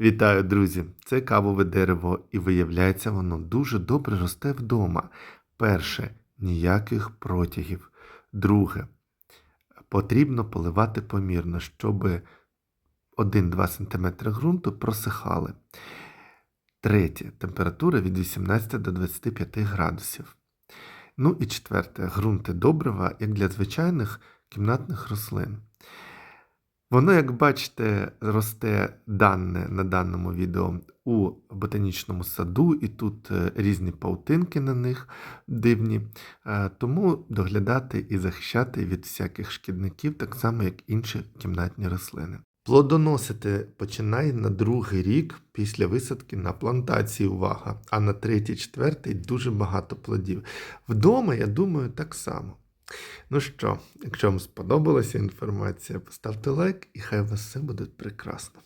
Вітаю, друзі! Це кавове дерево, і виявляється, воно дуже добре росте вдома. Перше ніяких протягів. Друге, потрібно поливати помірно, щоб 1-2 см ґрунту просихали. Третє температура від 18 до 25 градусів. Ну і четверте ґрунти добрива, як для звичайних кімнатних рослин. Воно, як бачите, росте дане на даному відео у ботанічному саду, і тут е, різні паутинки на них дивні. Е, Тому доглядати і захищати від всяких шкідників, так само, як інші кімнатні рослини. Плодоносити починає на другий рік після висадки на плантації, увага, а на третій, четвертий дуже багато плодів. Вдома, я думаю, так само. Ну що, якщо вам сподобалася інформація, поставте лайк і хай у вас все буде прекрасно.